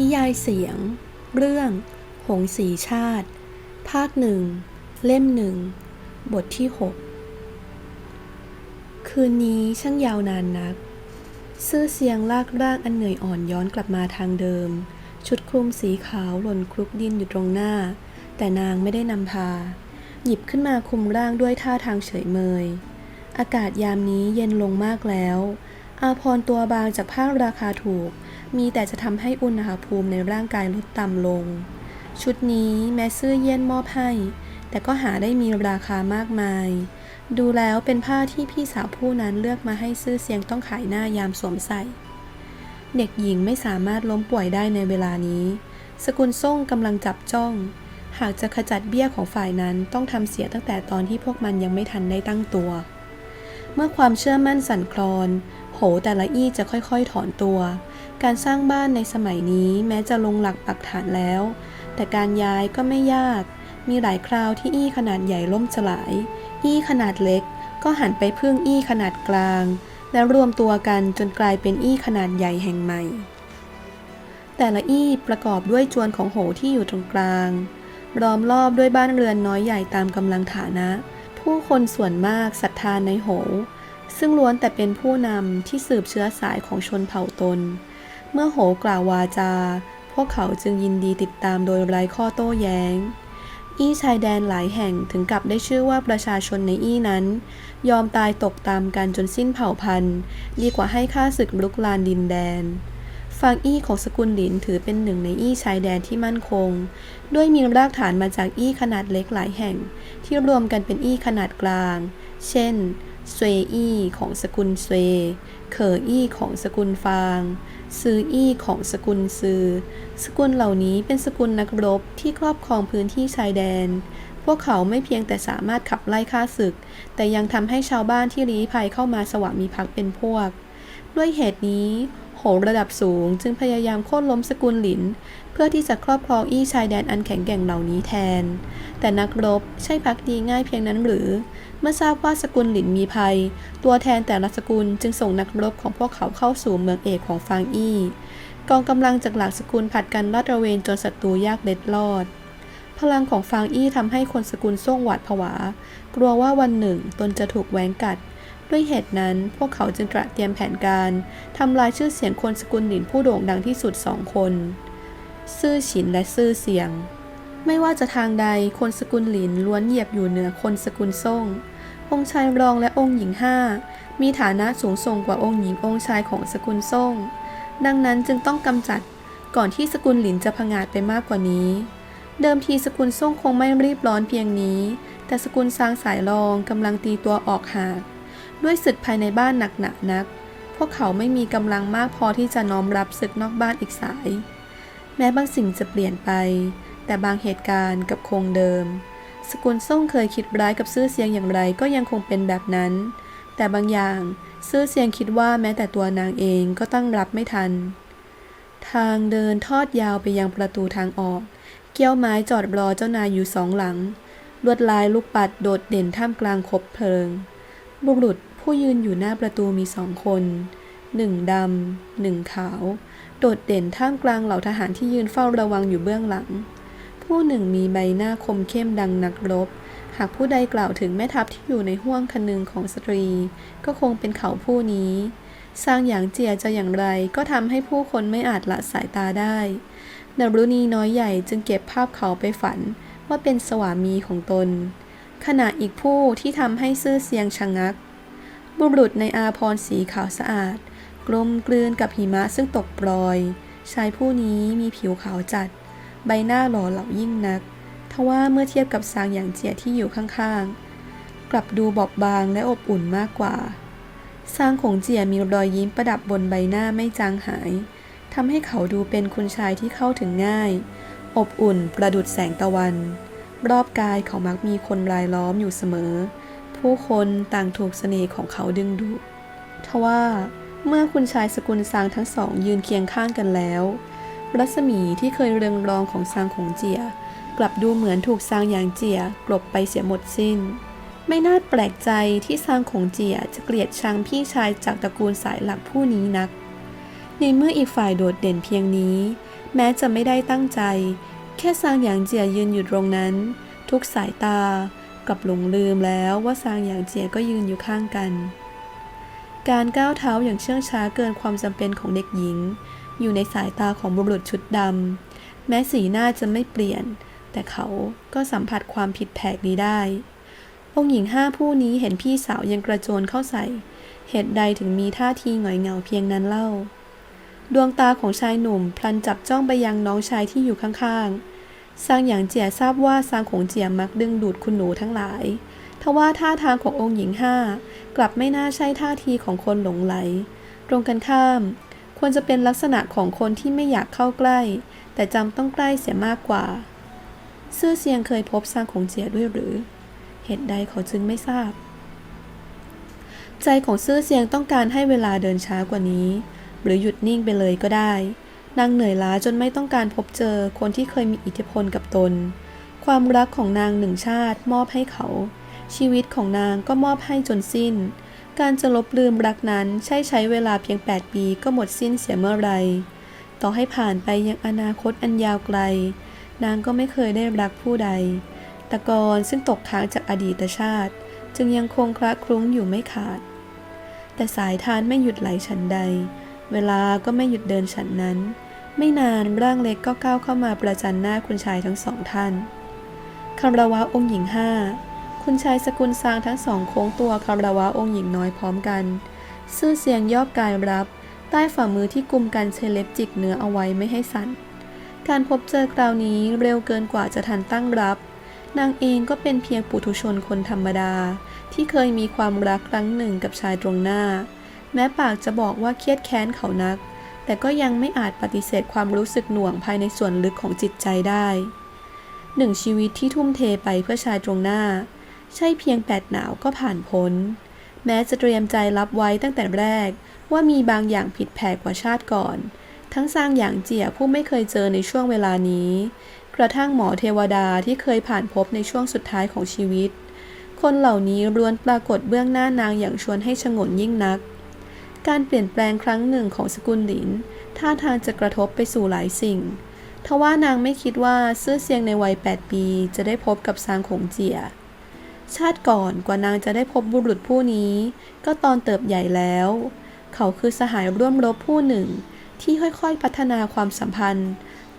นิยายเสียง เรื่อง หงสีชาติ ภาคหนึ่ง เล่มหนึ่ง บทที่หกคืนนี้ช่างยาวนานนักซื่อเสียงลากร่างอันเหนื่อยอ่อนย้อนกลับมาทางเดิม ชุดคลุมสีขาวหล่นคลุกดินอยู่ตรงหน้า แต่นางไม่ได้นำพา หยิบขึ้นมาคุมร่างด้วยท่าทางเฉยเมย อากาศยามนี้เย็นลงมากแล้ว อาพรตัวบางจากผ้าราคาถูก มีแต่จะทำให้อุณหภูมิในร่างกายลดต่ำลง ชุดนี้แม้ซื่อเยี่ยนมอบให้ แต่ก็หาได้มีราคามากมาย ดูแล้วเป็นผ้าที่พี่สาวผู้นั้นเลือกมาให้ซื่อเสียงต้องขายหน้ายามสวมใส่ เด็กหญิงไม่สามารถล้มป่วยได้ในเวลานี้ สกุลส่งกำลังจับจ้อง หากจะขจัดเบี้ยของฝ่ายนั้นต้องทำเสียตั้งแต่ตอนที่พวกมันยังไม่ทันได้ตั้งตัว เมื่อความเชื่อมั่นสั่นคลอน โหแต่ละอี้จะค่อยๆถอนตัว การสร้างบ้านในสมัยนี้แม้จะลงหลักปักฐานแล้ว แต่การย้ายก็ไม่ยาก มีหลายคราวที่อี้ขนาดใหญ่ล่มสลาย อี้ขนาดเล็กก็หันไปพึ่งอี้ขนาดกลาง และรวมตัวกันจนกลายเป็นอี้ขนาดใหญ่แห่งใหม่ แต่ละอี้ประกอบด้วยจวนของโหที่อยู่ตรงกลาง ล้อมรอบด้วยบ้านเรือนน้อยใหญ่ตามกำลังฐานะ ผู้คนส่วนมากศรัทธานในโห ซึ่งล้วนแต่เป็นผู้นำที่สืบเชื้อสายของชนเผ่าตน เมื่อโหกล่าววาจา พวกเขาจึงยินดีติดตามโดยไร้ข้อโต้แย้ง อี้ชายแดนหลายแห่งถึงกับได้ชื่อว่าประชาชนในอี้นั้น ยอมตายตกตามกันจนสิ้นเผ่าพันธุ์ ดีกว่าให้ข้าศึกลุกลานดินแดนฟางอี้ของสกุลหลินถือเป็นหนึ่งในอี้ชายแดนที่มั่นคง ด้วยมีรากฐานมาจากอี้ขนาดเล็กหลายแห่ง ที่รวมกันเป็นอี้ขนาดกลาง เช่น สเวอี้ของสกุลสเวเขออี้ของสกุลฟาง ซืออี้ของสกุลซือ สกุลเหล่านี้เป็นสกุลนักรบที่ครอบครองพื้นที่ชายแดน พวกเขาไม่เพียงแต่สามารถขับไล่ข้าศึก แต่ยังทำให้ชาวบ้านที่ลี้ภัยเข้ามาสวามีภักดิ์เป็นพวก ด้วยเหตุนี้ โหระดับสูง จึงพยายามโค่นล้มสกุลหลิน เพื่อที่จะครอบครองอี้ชายแดนอันแข็งแกร่งเหล่านี้แทน แต่นักรบใช่พักดีง่ายเพียงนั้นหรือ เมื่อทราบว่าสกุลหลินมีภัย ตัวแทนแต่ละสกุลจึงส่งนักรบของพวกเขาเข้าสู่เมืองเอกของฟางอี้กองกำลังจากหลักสกุลผัดกันลาดตระเวนจนศัตรูยากเล็ดลอด พลังของฟางอี้ทำให้คนสกุลส่งหวาดผวา กลัวว่าวันหนึ่งตนจะถูกแหวงกัด ด้วยเหตุนั้นพวกเขาจึงตระเตรียมแผนการทำลายชื่อเสียงคนสกุลหลินผู้โด่งดังที่สุดสองคน ซื่อฉินและซื่อเสียง ไม่ว่าจะทางใดคนสกุลหลินล้วนเหยียบอยู่เหนือคนสกุลส่ง องค์ชายรองและองค์หญิงห้ามีฐานะสูงส่งกว่าองค์หญิงองค์ชายของสกุลส่ง ดังนั้นจึงต้องกำจัดก่อนที่สกุลหลินจะผงาดไปมากกว่านี้ เดิมทีสกุลส่งคงไม่รีบร้อนเพียงนี้ แต่สกุลซางสายรองกำลังตีตัวออกหาก ด้วยศึกภายในบ้านหนักหนานัก พวกเขาไม่มีกำลังมากพอที่จะน้อมรับศึกนอกบ้านอีกสาย แม้บางสิ่งจะเปลี่ยนไป แต่บางเหตุการณ์กับคงเดิม สกุลส่งเคยคิดร้ายกับซื่อเสียงอย่างไรก็ยังคงเป็นแบบนั้น แต่บางอย่างซื่อเสียงคิดว่าแม้แต่ตัวนางเองก็ตั้งรับไม่ทัน ทางเดินทอดยาวไปยังประตูทางออก เกี้ยวไม้จอดรอเจ้านายอยู่สองหลัง ลวดลายลูกปัดโดดเด่นท่ามกลางคบเพลิง บุรุษ ผู้ยืนอยู่หน้าประตูมีสองคนหนึ่งดำหนึ่งขาว โดดเด่นท่ามกลางเหล่าทหารที่ยืนเฝ้าระวังอยู่เบื้องหลัง ผู้หนึ่งมีใบหน้าคมเข้มดังนักรบ หากผู้ใดกล่าวถึงแม่ทัพที่อยู่ในห้วงคันหนึงของสตรี ก็คงเป็นเขาผู้นี้ สร้างอย่างเจียจะอย่างไรก็ทำให้ผู้คนไม่อาจละสายตาได้ดารุณีน้อยใหญ่จึงเก็บภาพเขาไปฝันว่าเป็นสวามีของตน ขณะอีกผู้ที่ทำให้ซื่อเสียงชะงัก บุรุษในอาพรสีขาวสะอาด กลมกลืนกับหิมะซึ่งตกโปรยชายผู้นี้มีผิวขาวจัด ใบหน้าหล่อเหลายิ่งนัก ทว่าเมื่อเทียบกับซางอย่างเจียที่อยู่ข้างๆ กลับดูบอบบางและอบอุ่นมากกว่า ซางของเจียมีรอยยิ้มประดับบนใบหน้าไม่จางหาย ทำให้เขาดูเป็นคุณชายที่เข้าถึงง่าย อบอุ่นประดุดแสงตะวัน รอบกายเขามักมีคนรายล้อมอยู่เสมอ ผู้คนต่างถูกเสน่ห์ของเขาดึงดูดทว่าเมื่อคุณชายสกุลซางทั้งสองยืนเคียงข้างกันแล้ว รัศมีที่เคยเรืองรองของซางของเจีย กลับดูเหมือนถูกซางหยางเจียกลบไปเสียหมดสิ้น ไม่น่าแปลกใจที่ซางของเจียจะเกลียดชังพี่ชายจากตระกูลสายหลักผู้นี้นัก ในเมื่ออีกฝ่ายโดดเด่นเพียงนี้ แม้จะไม่ได้ตั้งใจ แค่ซางหยางเจียยืนอยู่ตรงนั้น ทุกสายตา กับหลงลืมแล้วว่าซางหยางเจียก็ยืนอยู่ข้างกัน การก้าวเท้าอย่างเชื่องช้าเกินความจำเป็นของเด็กหญิง อยู่ในสายตาของบุรุษชุดดำแม้สีหน้าจะไม่เปลี่ยน แต่เขาก็สัมผัสความผิดแผกนี้ได้ องค์หญิงห้าผู้นี้เห็นพี่สาวยังกระโจนเข้าใส่ เหตุใดถึงมีท่าทีหงอยเหงาเพียงนั้นเล่า ดวงตาของชายหนุ่มพลันจับจ้องไปยังน้องชายที่อยู่ข้างๆ ซางหยางเจียทราบว่าซางของเจียมักดึงดูดคุณหนูทั้งหลาย ทว่าท่าทางขององค์หญิงห้ากลับไม่น่าใช่ท่าทีของคนหลงไหล ตรงกันข้าม ควรจะเป็นลักษณะของคนที่ไม่อยากเข้าใกล้ แต่จำต้องใกล้เสียมากกว่าซื่อเซียงเคยพบซางของเจียด้วยหรือ เหตุใดเขาจึงไม่ทราบ ใจของซื่อเซียงต้องการให้เวลาเดินช้ากว่านี้ หรือหยุดนิ่งไปเลยก็ได้ นางเหนื่อยล้าจนไม่ต้องการพบเจอคนที่เคยมีอิทธิพลกับตน ความรักของนางหนึ่งชาติมอบให้เขา ชีวิตของนางก็มอบให้จนสิ้น การจะลบลืมรักนั้นใช่ใช้เวลาเพียง 8 ปีก็หมดสิ้นเสียเมื่อไร ต่อให้ผ่านไปยังอนาคตอันยาวไกล นางก็ไม่เคยได้รักผู้ใด ตะกอนซึ่งตกค้างจากอดีตชาติ จึงยังคงคละคลุ้งอยู่ไม่ขาด แต่สายทานไม่หยุดไหลฉันใด เวลาก็ไม่หยุดเดินฉันนั้น ไม่นานร่างเล็กก็ก้าวเข้ามาประจันหน้าคุณชายทั้งสองท่านคารวะองค์หญิงห้าคุณชายสกุลซางทั้งสองโค้งตัวคารวะองค์หญิงน้อยพร้อมกัน ซื่อเสียงยอบกายรับ ใต้ฝ่ามือที่กุมกันเชเล็บจิกเนื้อเอาไว้ไม่ให้สั่น การพบเจอคราวนี้เร็วเกินกว่าจะทันตั้งรับ นางเองก็เป็นเพียงปุถุชนคนธรรมดา ที่เคยมีความรักครั้งหนึ่งกับชายตรงหน้า แม้ปากจะบอกว่าเครียดแค้นเขานัก แต่ก็ยังไม่อาจปฏิเสธความรู้สึกหน่วงภายในส่วนลึกของจิตใจได้หนึ่งชีวิตที่ทุ่มเทไปเพื่อชายตรงหน้า ใช่เพียงแปดหนาวก็ผ่านพ้น แม้จะเตรียมใจรับไว้ตั้งแต่แรก ว่ามีบางอย่างผิดแผกกว่าชาติก่อน ทั้งสร้างอย่างเจียผู้ไม่เคยเจอในช่วงเวลานี้ กระทั่งหมอเทวดาที่เคยผ่านพบในช่วงสุดท้ายของชีวิต คนเหล่านี้ล้วนปรากฏเบื้องหน้านางอย่างชวนให้ชงนยิ่งนัก การเปลี่ยนแปลงครั้งหนึ่งของสกุลหลินท่าทางจะกระทบไปสู่หลายสิ่งทว่านางไม่คิดว่าซื่อเซียงในวัย 8 ปี จะได้พบกับซางขงเจีย ชาติก่อนกว่านางจะได้พบบุรุษผู้นี้ ก็ตอนเติบใหญ่แล้ว เขาคือสหายร่วมรบผู้หนึ่ง ที่ค่อยๆพัฒนาความสัมพันธ์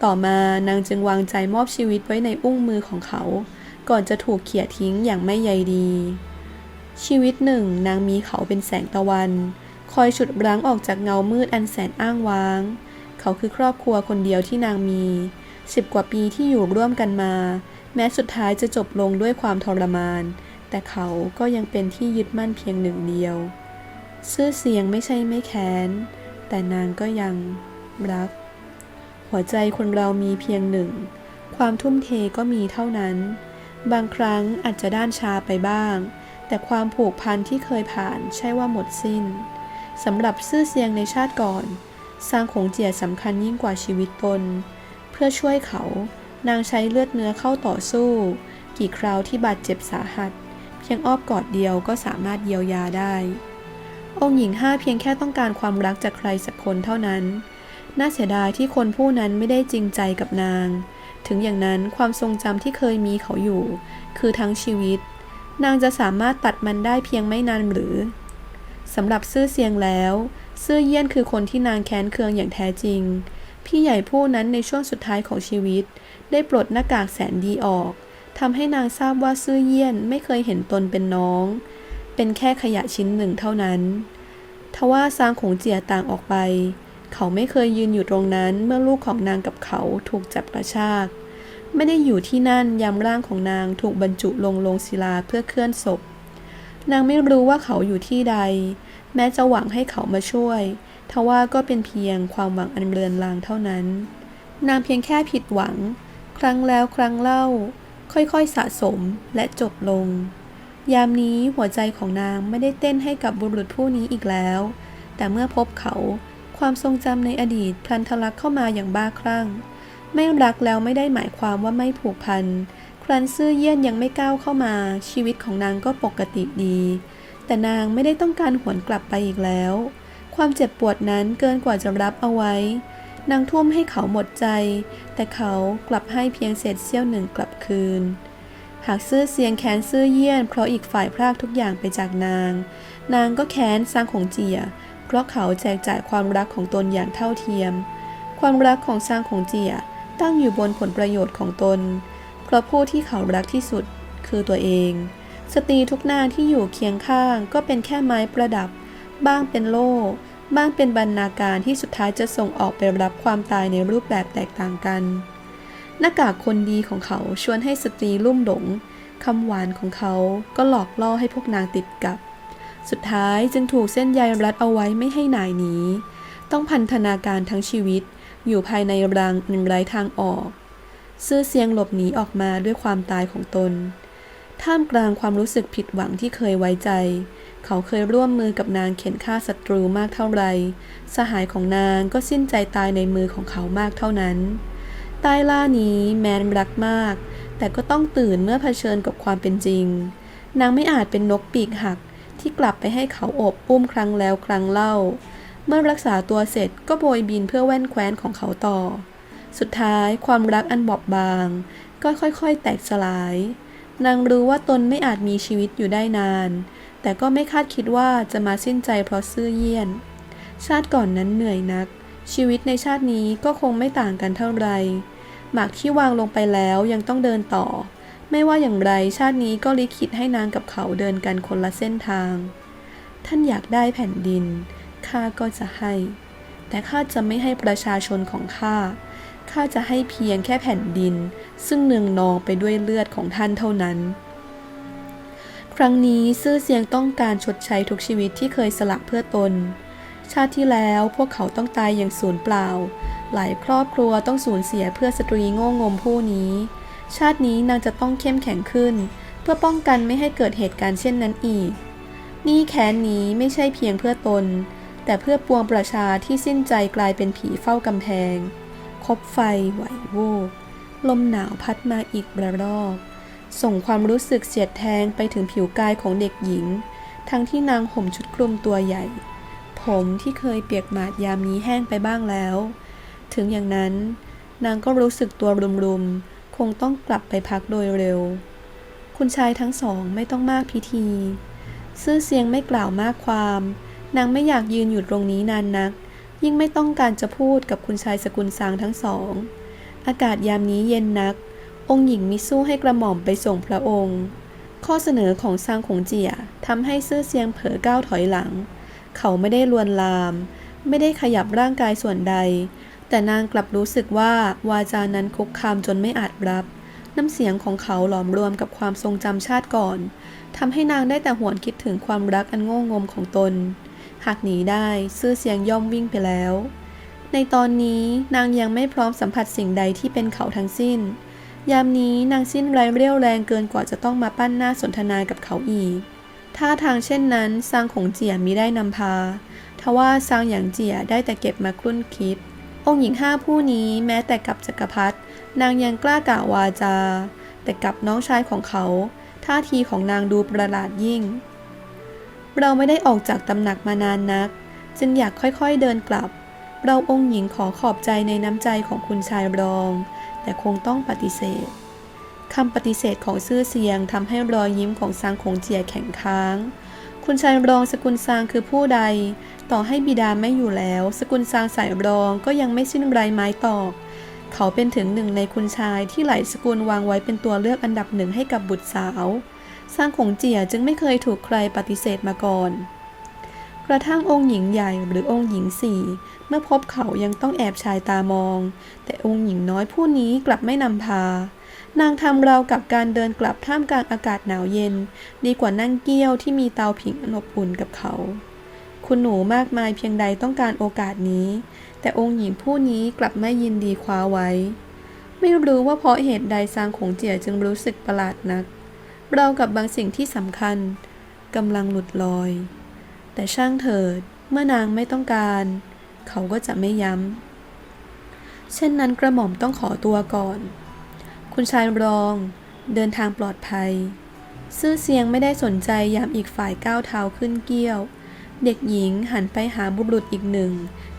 ต่อมานางจึงวางใจมอบชีวิตไว้ในอุ้งมือของเขา ก่อนจะถูกเขี่ยทิ้งอย่างไม่ใยดี ชีวิตหนึ่ง นางมีเขาเป็นแสงตะวัน คอยฉุดรั้งออกจากเงามืดอันแสนอ้างว้าง เขาคือครอบครัวคนเดียวที่นางมีสิบกว่าปีที่อยู่ร่วมกันมา แม้สุดท้ายจะจบลงด้วยความทรมาน แต่เขาก็ยังเป็นที่ยึดมั่นเพียงหนึ่งเดียวชื่อเสียงไม่ใช่ไม่แค้น แต่นางก็ยังรัก หัวใจคนเรามีเพียงหนึ่ง ความทุ่มเทก็มีเท่านั้น บางครั้งอาจจะด้านชาไปบ้าง แต่ความผูกพันที่เคยผ่านใช่ว่าหมดสิ้น สำหรับซื่อเสียงในชาติก่อนสร้างของเจียสำคัญยิ่งกว่าชีวิตตน เพื่อช่วยเขา นางใช้เลือดเนื้อเข้าต่อสู้ กี่คราวที่บาดเจ็บสาหัส เพียงอ้อมกอดเดียวก็สามารถเยียวยาได้ องค์หญิงห้าเพียงแค่ต้องการความรักจากใครสักคนเท่านั้น น่าเสียดายที่คนผู้นั้นไม่ได้จริงใจกับนาง ถึงอย่างนั้นความทรงจำที่เคยมีเขาอยู่ คือทั้งชีวิต นางจะสามารถตัดมันได้เพียงไม่นานหรือ สำหรับซื่อเสียงแล้ว ซื่อเยี่ยนคือคนที่นางแค้นเคืองอย่างแท้จริง พี่ใหญ่ผู้นั้นในช่วงสุดท้ายของชีวิต ได้ปลดหน้ากากแสนดีออกทำให้นางทราบว่าซื่อเยี่ยนไม่เคยเห็นตนเป็นน้อง เป็นแค่ขยะชิ้นหนึ่งเท่านั้น ทว่าซางของเจียต่างออกไป เขาไม่เคยยืนอยู่ตรงนั้นเมื่อลูกของนางกับเขาถูกจับกระชาก ไม่ได้อยู่ที่นั่นยามร่างของนางถูกบรรจุลงลงศิลาเพื่อเคลื่อนศพ นางไม่รู้ว่าเขาอยู่ที่ใด แม้จะหวังให้เขามาช่วย ทว่าก็เป็นเพียงความหวังอันเรือนรางเท่านั้น นางเพียงแค่ผิดหวัง ครั้งแล้วครั้งเล่า ค่อยๆสะสมและจบลง ยามนี้หัวใจของนางไม่ได้เต้นให้กับบุรุษผู้นี้อีกแล้ว แต่เมื่อพบเขาความทรงจำในอดีตพลันทะลักเข้ามาอย่างบ้าคลั่ง ไม่รักแล้วไม่ได้หมายความว่าไม่ผูกพัน ครั้นซื่อเยี่ยนยังไม่ก้าวเข้ามา ชีวิตของนางก็ปกติดี แต่นางไม่ได้ต้องการหวนกลับไปอีกแล้ว ความเจ็บปวดนั้นเกินกว่าจะรับเอาไว้ นางทุ่มให้เขาหมดใจ แต่เขากลับให้เพียงเศษเสี้ยวหนึ่งกลับคืน หากซื่อเสียงแค้นซื่อเยี่ยน เพราะอีกฝ่ายพรากทุกอย่างไปจากนาง นางก็แค้นสร้างของเจีย เพราะเขาแจกจ่ายความรักของตนอย่างเท่าเทียม ความรักของสร้างของเจียตั้งอยู่บนผลประโยชน์ของตน เพราะผู้ที่เขารักที่สุดคือตัวเอง สตรีทุกนางที่อยู่เคียงข้างก็เป็นแค่ไม้ประดับ บ้างเป็นโล่ บ้างเป็นบรรณาการที่สุดท้ายจะส่งออกไปรับความตายในรูปแบบแตกต่างกัน หน้ากากคนดีของเขาชวนให้สตรีลุ่มหลงคำหวานของเขาก็หลอกล่อให้พวกนางติดกับ สุดท้ายจึงถูกเส้นใยรัดเอาไว้ไม่ให้หน่ายหนี ต้องพันธนาการทั้งชีวิต อยู่ภายในรังอันไร้ทางออก ซื่อเสียงหลบหนีออกมาด้วยความตายของตน ท่ามกลางความรู้สึกผิดหวังที่เคยไว้ใจ เขาเคยร่วมมือกับนางเข็นฆ่าศัตรูมากเท่าไร สหายของนางก็สิ้นใจตายในมือของเขามากเท่านั้น ใต้ล่านี้แมนรักมาก แต่ก็ต้องตื่นเมื่อเผชิญกับความเป็นจริง นางไม่อาจเป็นนกปีกหักที่กลับไปให้เขาอบอุ้มครั้งแล้วครั้งเล่า เมื่อรักษาตัวเสร็จก็โบยบินเพื่อแว่นแคว้นของเขาต่อ สุดท้ายความรักอันบอบบาง ก็ค่อยๆ แตกสลาย นางรู้ว่าตนไม่อาจมีชีวิตอยู่ได้นาน แต่ก็ไม่คาดคิดว่าจะมาสิ้นใจเพราะซื่อเยี่ยน ชาติก่อนนั้นเหนื่อยนัก ชีวิตในชาตินี้ก็คงไม่ต่างกันเท่าไหรหมากที่วางลงไปแล้วยังต้องเดินต่อ ไม่ว่าอย่างไรชาตินี้ก็ลิขิตให้นางกับเขาเดินกันคนละเส้นทาง ท่านอยากได้แผ่นดินข้าก็จะให้ แต่ข้าจะไม่ให้ประชาชนของข้า ข้าจะให้เพียงแค่แผ่นดิน ซึ่งเนืองนองไปด้วยเลือดของท่านเท่านั้น ครั้งนี้ซื่อเสียงต้องการชดใช้ทุกชีวิตที่เคยสละเพื่อตน ชาติที่แล้วพวกเขาต้องตายอย่างสูญเปล่า หลายครอบครัวต้องสูญเสียเพื่อสตรีโง่งมผู้นี้ ชาตินี้นางจะต้องเข้มแข็งขึ้น เพื่อป้องกันไม่ให้เกิดเหตุการณ์เช่นนั้นอีก นี่แค้นนี้ไม่ใช่เพียงเพื่อตน แต่เพื่อปวงประชาที่สิ้นใจกลายเป็นผีเฝ้ากำแพง บไฟไหวโวกลมหนาวพัดมาอีกระลอก ส่งความรู้สึกเสียดแทงไปถึงผิวกายของเด็กหญิง ทั้งที่นางห่มชุดคลุมตัวใหญ่ ผมที่เคยเปียกหมาดยามนี้แห้งไปบ้างแล้ว ถึงอย่างนั้น นางก็รู้สึกตัวรุมๆ คงต้องกลับไปพักโดยเร็ว คุณชายทั้งสองไม่ต้องมากพิธี ซื่อเสียงไม่กล่าวมากความ นางไม่อยากยืนอยู่ตรงนี้นานนัก ยิ่งไม่ต้องการจะพูดกับคุณชายสกุลสางทั้งสอง อากาศยามนี้เย็นนัก องค์หญิงมิสู้ให้กระหม่อมไปส่งพระองค์ ข้อเสนอของซางของเจียทำให้ซื่อเสียงเผลอก้าวถอยหลัง เขาไม่ได้ลวนลาม ไม่ได้ขยับร่างกายส่วนใด แต่นางกลับรู้สึกว่าวาจานั้นคุกคามจนไม่อาจรับ น้ำเสียงของเขาหลอมรวมกับความทรงจำชาติก่อนทำให้นางได้แต่หวนคิดถึงความรักอันโง่งมของตน หากหนีได้ซื่อเสียงย่อมวิ่งไปแล้ว ในตอนนี้นางยังไม่พร้อมสัมผัสสิ่งใดที่เป็นเขาทั้งสิ้น ยามนี้นางสิ้นไรเรี่ยวแรงเกินกว่าจะต้องมาปั้นหน้าสนทนากับเขาอีกท่าทางเช่นนั้นซางของเจียมิได้นำพาทว่าซางอย่างเจียได้แต่เก็บมาครุ่นคิด องค์หญิงห้าผู้นี้แม้แต่กับจักรพรรดินางยังกล้ากล่าววาจา แต่กับน้องชายของเขา ท่าทีของนางดูประหลาดยิ่ง เราไม่ได้ออกจากตำหนักมานานนัก จึงอยากค่อยๆเดินกลับ เราองค์หญิงขอขอบใจในน้ำใจของคุณชายรอง แต่คงต้องปฏิเสธคำปฏิเสธของซื่อเสียงทำให้รอยยิ้มของซางคงเจียแข็งค้าง คุณชายรองสกุลซางคือผู้ใด ต่อให้บิดาไม่อยู่แล้ว สกุลซางสายรองก็ยังไม่สิ้นไรไม้ตอกเขาเป็นถึงหนึ่งในคุณชายที่หลายสกุลวางไว้เป็นตัวเลือกอันดับหนึ่งให้กับบุตรสาว ซางคงเจียจึงไม่เคยถูกใครปฏิเสธมาก่อน กระทั่งองค์หญิงใหญ่หรือองค์หญิงสี่เมื่อพบเขายังต้องแอบชายตามอง แต่องค์หญิงน้อยผู้นี้กลับไม่นำพา นางทำราวกับการเดินกลับท่ามกลางอากาศหนาวเย็น ดีกว่านั่งเกี้ยวที่มีเตาผิงอบอุ่นกับเขา คุณหนูมากมายเพียงใดต้องการโอกาสนี้ แต่องค์หญิงผู้นี้กลับไม่ยินดีคว้าไว้ ไม่รู้ว่าเพราะเหตุใดซางขงเจียจึงรู้สึกประหลาดนัก เรากับบางสิ่งที่สำคัญกำลังหลุดลอย แต่ช่างเถิดเมื่อนางไม่ต้องการ เขาก็จะไม่ย้ำ เช่นนั้นกระหม่อมต้องขอตัวก่อน คุณชายรองเดินทางปลอดภัย ซื่อเสียงไม่ได้สนใจยามอีกฝ่ายก้าวเท้าขึ้นเกี้ยว เด็กหญิงหันไปหาบุรุษอีกหนึ่ง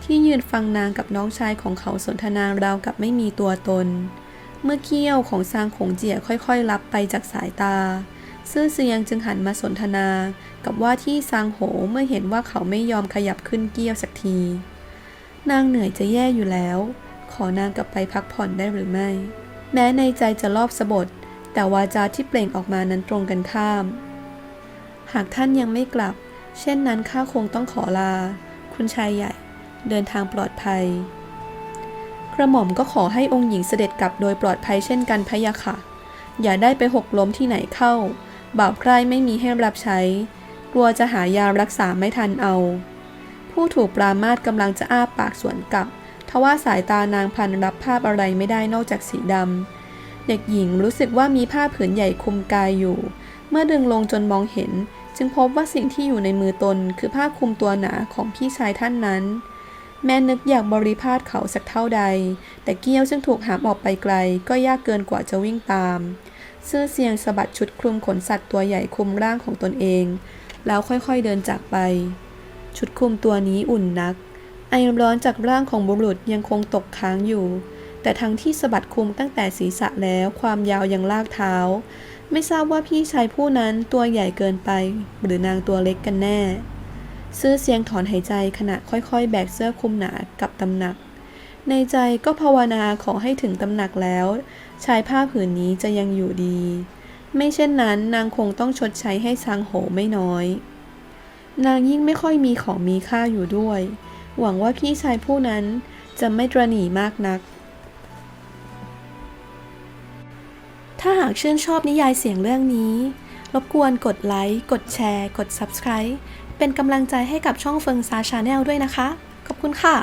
ที่ยืนฟังนางกับน้องชายของเขาสนทนาราวกับไม่มีตัวตน เมื่อเกี้ยวของซางขงเจียค่อยๆลับไปจากสายตา ซื่อเซียงจึงหันมาสนทนา กับว่าที่ซางโหเมื่อเห็นว่าเขาไม่ยอมขยับขึ้นเกี้ยวสักที นางเหนื่อยจะแย่อยู่แล้ว ขอนางกลับไปพักผ่อนได้หรือไม่ แม้ในใจจะรอบสะบดแต่วาจาที่เปล่งออกมานั้นตรงกันข้าม หากท่านยังไม่กลับ เช่นนั้นข้าคงต้องขอลา คุณชายใหญ่ เดินทางปลอดภัย ระหม่อมก็ขอให้องค์หญิงเสด็จกลับโดยปลอดภัยเช่นกันพะยะค่ะ อย่าได้ไปหกล้มที่ไหนเข้า บาปใครไม่มีให้รับใช้ กลัวจะหายารักษาไม่ทันเอา ผู้ถูกปรามาสกำลังจะอ้าปากสวนกลับทว่าสายตานางพันรับภาพอะไรไม่ได้นอกจากสีดำ เด็กหญิงรู้สึกว่ามีผ้าผืนใหญ่คลุมกายอยู่ เมื่อดึงลงจนมองเห็น จึงพบว่าสิ่งที่อยู่ในมือตนคือผ้าคลุมตัวหนาของพี่ชายท่านนั้น แม่นึกอยากบริพาทเขาสักเท่าใด แต่เกี้ยวซึ่งถูกหามออกไปไกล ก็ยากเกินกว่าจะวิ่งตามซื่อเสียงสะบัดชุดคลุมขนสัตว์ตัวใหญ่คลุมร่างของตนเอง แล้วค่อยๆเดินจากไป ชุดคลุมตัวนี้อุ่นนัก ไอร้อนจากร่างของบุรุษยังคงตกค้างอยู่ แต่ทั้งที่สะบัดคลุมตั้งแต่ศีรษะแล้วความยาวยังลากเท้า ไม่ทราบว่าพี่ชายผู้นั้นตัวใหญ่เกินไป หรือนางตัวเล็กกันแน่ ซื่อเสียงถอนหายใจขณะค่อยๆ แบกเสื้อคลุมหนากลับตำหนัก ในใจก็ภาวนาขอให้ถึงตำหนักแล้ว ชายผ้าผืนนี้จะยังอยู่ดี ไม่เช่นนั้นนางคงต้องชดใช้ให้ซางโหไม่น้อย นางยิ่งไม่ค่อยมีของมีค่าอยู่ด้วย หวังว่าพี่ชายผู้นั้นจะไม่ตรหนีมากนัก ถ้าหากชื่นชอบนิยายเสียงเรื่องนี้ รบกวนกดไลค์ กดแชร์ กด Subscribe เป็นกำลังใจให้กับช่องเฟิงซาชาแนลด้วยนะคะ ขอบคุณค่ะ